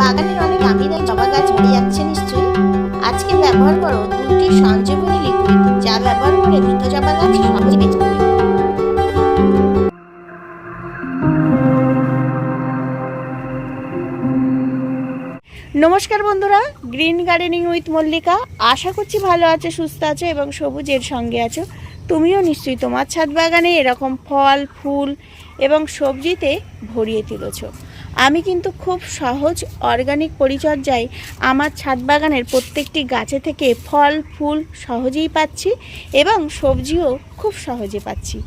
বাগানের অনেক আমিরা জবা গাছ মরে যাচ্ছে নিশ্চয়ই। আজকে ব্যবহার করো দুটি সঞ্জীবনী লিকুইড যা ব্যবহার করে মৃত জবা গাছ সহজে বেঁচে নমস্কার বন্ধুরা, গ্রিন গার্ডেনিং উইথ মল্লিকা। আশা করছি ভালো আছো, সুস্থ আছো এবং সবুজের সঙ্গে আছো। তুমিও নিশ্চয়ই তোমার ছাদ বাগানে এরকম ফল, ফুল এবং সবজিতে ভরিয়ে তুলেছ। আমি কিন্তু খুব সহজ অর্গানিক পরিচর্যায় আমার ছাদ বাগানের প্রত্যেকটি গাছে থেকে ফল, ফুল সহজেই পাচ্ছি এবং সবজিও খুব সহজে পাচ্ছি।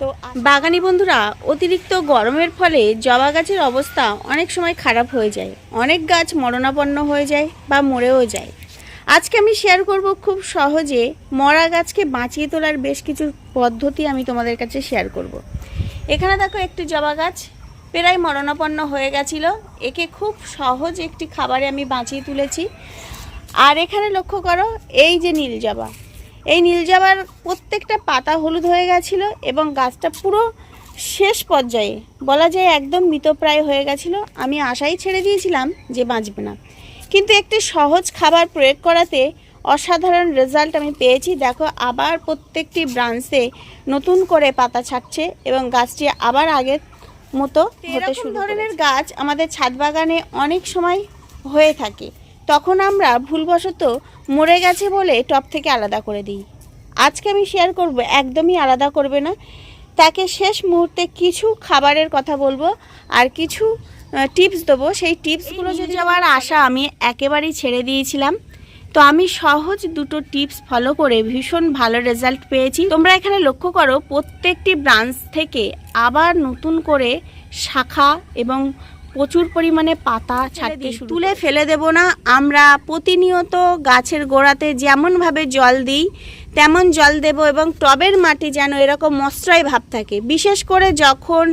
তো বাগানি বন্ধুরা, অতিরিক্ত গরমের ফলে জবা গাছের অবস্থা অনেক সময় খারাপ হয়ে যায়। অনেক গাছ মরণাপন্ন হয়ে যায় বা মরেও যায়। আজকে আমি শেয়ার করব খুব সহজে মরা গাছকে বাঁচিয়ে তোলার বেশ কিছু পদ্ধতি আমি তোমাদের কাছে শেয়ার করব। এখানে দেখো একটি জবা গাছ প্রায় মরণাপন্ন হয়ে গেছিল। একে খুব সহজ একটি খাবারে আমি বাঁচিয়ে তুলেছি। আর এখানে লক্ষ্য করো, এই যে নীল জবা। এই নীল জবার প্রত্যেকটা পাতা হলুদ হয়ে গেছিল এবং গাছটা পুরো শেষ পর্যায়ে বলা যায় একদম মৃতপ্রায় হয়ে গেছিল। আমি আশাই ছেড়ে দিয়েছিলাম যে বাঁচবে না। কিন্তু একটি সহজ খাবার প্রয়োগ করাতে অসাধারণ রেজাল্ট আমি পেয়েছি। দেখো, আবার প্রত্যেকটি ব্রাঞ্চে নতুন করে পাতা ছাড়ছে এবং গাছটি আবার আগের মতো হতে শুরু ধরনের গাছ আমাদের ছাদ বাগানে অনেক সময় হয়ে থাকে। তখন আমরা ভুলবশত মরে গেছে বলে টপ থেকে আলাদা করে দিই। আজকে আমি শেয়ার করব একদমই আলাদা করবে না। তাকে শেষ মুহূর্তে কিছু খাবারের কথা বলব আর কিছু টিপস দেবো। সেই টিপসগুলো যদি যাওয়ার আশা আমি একেবারেই ছেড়ে দিয়েছিলাম। তো আমি সহজ দুটো টিপস ফলো করে ভীষণ ভালো রেজাল্ট পেয়েছি। তোমরা এখানে লক্ষ্য করো প্রত্যেকটি ব্রাঞ্চ থেকে আবার নতুন করে শাখা এবং প্রচুর পরিমাণে পাতা ছাড়তে তুলে ফেলে দেব না। আমরা প্রতিনিয়ত গাছের গোড়াতে যেমনভাবে জল দিই তেমন জল দেব এবং টবের মাটি যেন এরকম মশরাই ভাব থাকে। বিশেষ করে যখন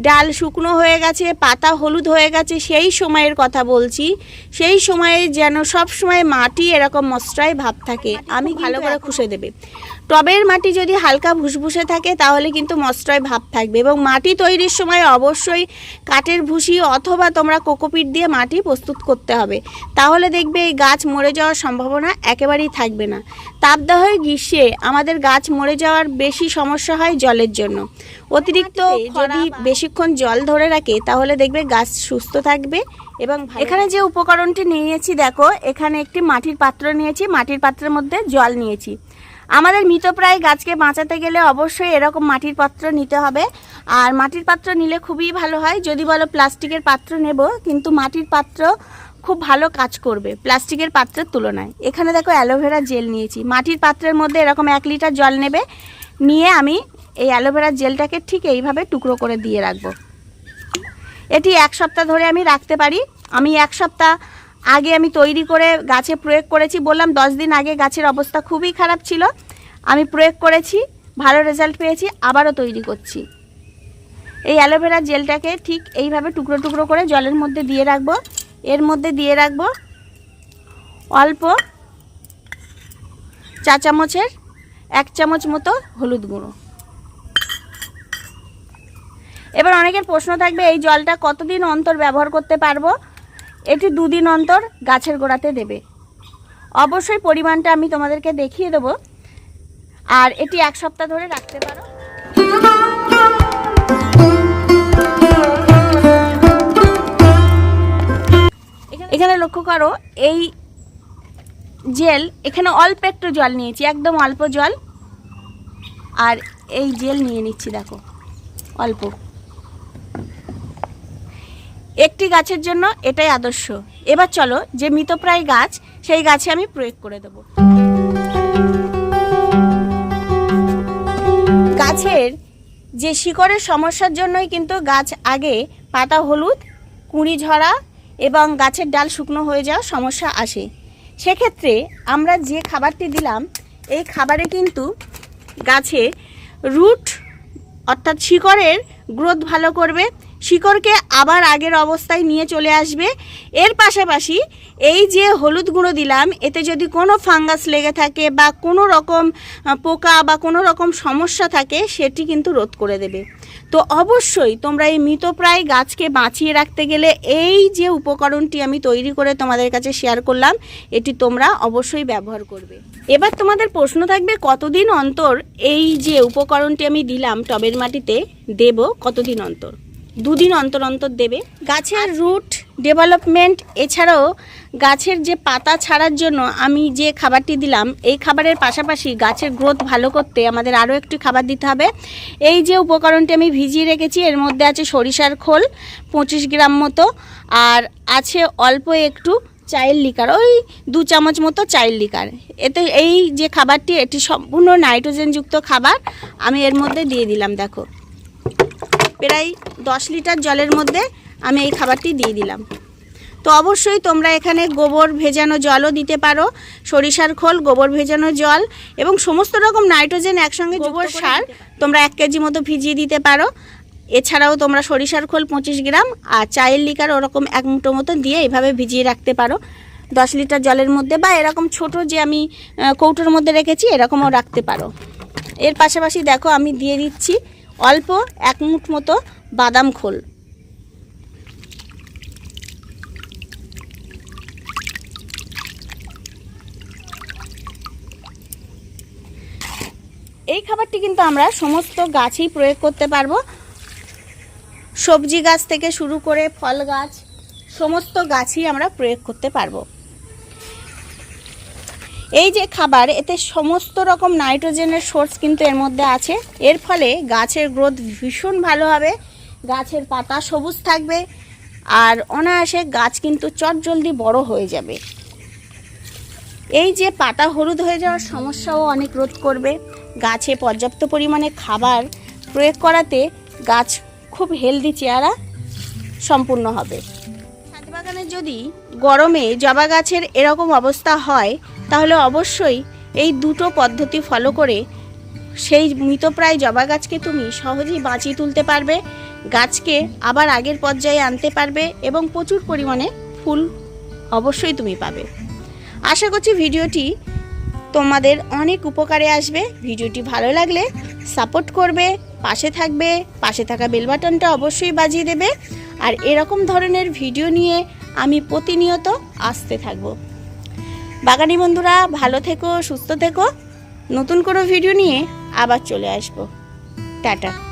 ডাল শুকনো হয়ে গেছে পাতা হলুদ হয়ে গেছে সেই সময়ের কথা বলছি। সেই সময়ে যেন সব সময় মাটি এরকম মশরাই ভাব থাকে। আমি ভালো করে খুশে দেবে। টবের মাটি যদি হালকা ভুসভুসে থাকে তাহলে কিন্তু মশরায় ভাব থাকবে এবং মাটি তৈরির সময় অবশ্যই কাঠের ভুসি অথবা তোমরা কোকোপিট দিয়ে মাটি প্রস্তুত করতে হবে। তাহলে দেখবে এই গাছ মরে যাওয়ার সম্ভাবনা একেবারেই থাকবে না। তাপদাহের গ্রীষ্মে আমাদের গাছ মরে যাওয়ার বেশি সমস্যা হয় জলের জন্য। অতিরিক্ত যদি বেশিক্ষণ জল ধরে রাখে তাহলে দেখবে গাছ সুস্থ থাকবে এবং এখানে যে উপকরণটি নিয়েছি দেখো এখানে একটি মাটির পাত্র নিয়েছি মাটির পাত্রের মধ্যে জল নিয়েছি। আমাদের মৃতপ্রায় গাছকে বাঁচাতে গেলে অবশ্যই এরকম মাটির পাত্র নিতে হবে। আর মাটির পাত্র নিলে খুবই ভালো হয়। যদি বলো প্লাস্টিকের পাত্র নেব, কিন্তু মাটির পাত্র খুব ভালো কাজ করবে প্লাস্টিকের পাত্রের তুলনায়। এখানে দেখো অ্যালোভেরা জেল নিয়েছি। মাটির পাত্রের মধ্যে এরকম এক লিটার জল নেবে। নিয়ে আমি এই অ্যালোভেরা জেলটাকে ঠিক এইভাবে টুকরো করে দিয়ে রাখব। এটি এক সপ্তাহ ধরে আমি রাখতে পারি। আমি এক সপ্তাহ আগে আমি তৈরি করে গাছে প্রয়োগ করেছি, বললাম দশ দিন আগে গাছের অবস্থা খুবই খারাপ ছিল। আমি প্রয়োগ করেছি, ভালো রেজাল্ট পেয়েছি, আবারও তৈরি করছি। এই অ্যালোভেরা জেলটাকে ঠিক এইভাবে টুকরো টুকরো করে জলের মধ্যে দিয়ে রাখব। এর মধ্যে দিয়ে রাখব অল্প চা চামচের এক চামচ মতো হলুদ গুঁড়ো। এবার অনেকের প্রশ্ন থাকবে, এই জলটা কতদিন অন্তর ব্যবহার করতে পারব? এটি দুদিন অন্তর গাছের গোড়াতে দেবে। অবশ্যই পরিমাণটা আমি তোমাদেরকে দেখিয়ে দেবো। আর এটি এক সপ্তাহ ধরে রাখতে পারো। এখানে লক্ষ্য করো, এই জেল, এখানে অল্প একটু জল নিয়েছি, একদম অল্প জল। আর এই জেল নিয়ে নিচ্ছি, দেখো, অল্প। একটি গাছের জন্য এটাই আদর্শ। এবার চলো যে মৃতপ্রায় গাছ, সেই গাছে আমি প্রয়োগ করে দেব। গাছের যে শিকড়ের সমস্যার জন্যই কিন্তু গাছ আগে পাতা হলুদ, কুঁড়ি ঝরা এবং গাছের ডাল শুকনো হয়ে যাওয়া সমস্যা আসে। সেক্ষেত্রে আমরা যে খাবারটি দিলাম, এই খাবারে কিন্তু গাছে রুট অর্থাৎ শিকড়ের গ্রোথ ভালো করবে। শিকড়কে আবার আগের অবস্থায় নিয়ে চলে আসবে। এর পাশাপাশি এই যে হলুদ গুঁড়ো দিলাম, এতে যদি কোনো ফাঙ্গাস লেগে থাকে বা কোনো রকম পোকা বা কোনো রকম সমস্যা থাকে, সেটি কিন্তু রোধ করে দেবে। তো অবশ্যই তোমরা এই মৃতপ্রায় গাছকে বাঁচিয়ে রাখতে গেলে এই যে উপকরণটি আমি তৈরি করে তোমাদের কাছে শেয়ার করলাম, এটি তোমরা অবশ্যই ব্যবহার করবে। এবার তোমাদের প্রশ্ন থাকবে, কতদিন অন্তর এই যে উপকরণটি আমি দিলাম টবের মাটিতে, দেব কতদিন অন্তর? দুদিন অন্তর অন্তর দেবে। গাছের রুট ডেভেলপমেন্ট এছাড়াও গাছের যে পাতা ছাড়ার জন্য আমি যে খাবারটি দিলাম এই খাবারের পাশাপাশি গাছের গ্রোথ ভালো করতে আমাদের আরও একটি খাবার দিতে হবে। এই যে উপকরণটি আমি ভিজিয়ে রেখেছি এর মধ্যে আছে সরিষার খোল পঁচিশ গ্রাম মতো আর আছে অল্প একটু চায়ের লিকার ওই দু চামচ মতো চায়ের লিকার। এতে এই যে খাবারটি এটি সম্পূর্ণ নাইট্রোজেনযুক্ত খাবার আমি এর মধ্যে দিয়ে দিলাম দেখো। প্রায় দশ লিটার জলের মধ্যে আমি এই খাবারটি দিয়ে দিলাম। তো অবশ্যই তোমরা এখানে গোবর ভেজানো জলও দিতে পারো সরিষার খোল গোবর ভেজানো জল এবং সমস্ত রকম নাইট্রোজেন একসঙ্গে গোবর সার তোমরা এক কেজি মতো ভিজিয়ে দিতে পারো। এছাড়াও তোমরা সরিষার খোল পঁচিশ গ্রাম আর চায়ের লিকার ওরকম এক মুঠো মতো দিয়ে এইভাবে ভিজিয়ে রাখতে পারো। দশ লিটার জলের মধ্যে বা এরকম ছোট যে আমি কৌটোর মধ্যে রেখেছি এরকমও রাখতে পারো। এর পাশাপাশি দেখো আমি দিয়ে দিচ্ছি অল্প এক মুঠ মতো বাদাম খোল। এই খাবারটি কিন্তু আমরা সমস্ত গাছেই প্রয়োগ করতে পারব। সবজি গাছ থেকে শুরু করে ফল গাছ, সমস্ত গাছই আমরা প্রয়োগ করতে পারব। এই যে খাবার, এতে সমস্ত রকম নাইট্রোজেনের সোর্স কিন্তু এর মধ্যে আছে। এর ফলে গাছের গ্রোথ ভীষণ ভালো হবে, গাছের পাতা সবুজ থাকবে, আর অনায়াসে গাছ কিন্তু চটজলদি বড় হয়ে যাবে। এই যে পাতা হলুদ হয়ে যাওয়ার সমস্যাও অনেক রোধ করবে। গাছে পর্যাপ্ত পরিমাণে খাবার প্রয়োগ করাতে গাছ খুব হেলদি চেহারা সম্পূর্ণ হবে। ছাদ বাগানে যদি গরমে জবা গাছের এরকম অবস্থা হয় তাহলে অবশ্যই এই দুটো পদ্ধতি ফলো করে সেই মৃতপ্রায় জবা গাছকে তুমি সহজেই বাঁচিয়ে তুলতে পারবে, গাছকে আবার আগের পর্যায়ে আনতে পারবে এবং প্রচুর পরিমাণে ফুল অবশ্যই তুমি পাবে। আশা করছি ভিডিওটি তোমাদের অনেক উপকারে আসবে। ভিডিওটি ভালো লাগলে সাপোর্ট করবে, পাশে থাকবে, পাশে থাকা বেল বাটনটা অবশ্যই বাজিয়ে দেবে। আর এরকম ধরনের ভিডিও নিয়ে আমি প্রতিনিয়ত আসতে থাকব। বাগানি বন্ধুরা ভালো থেকো সুস্থ থেকো। নতুন কোনো ভিডিও নিয়ে আবার চলে আসব। টাটা।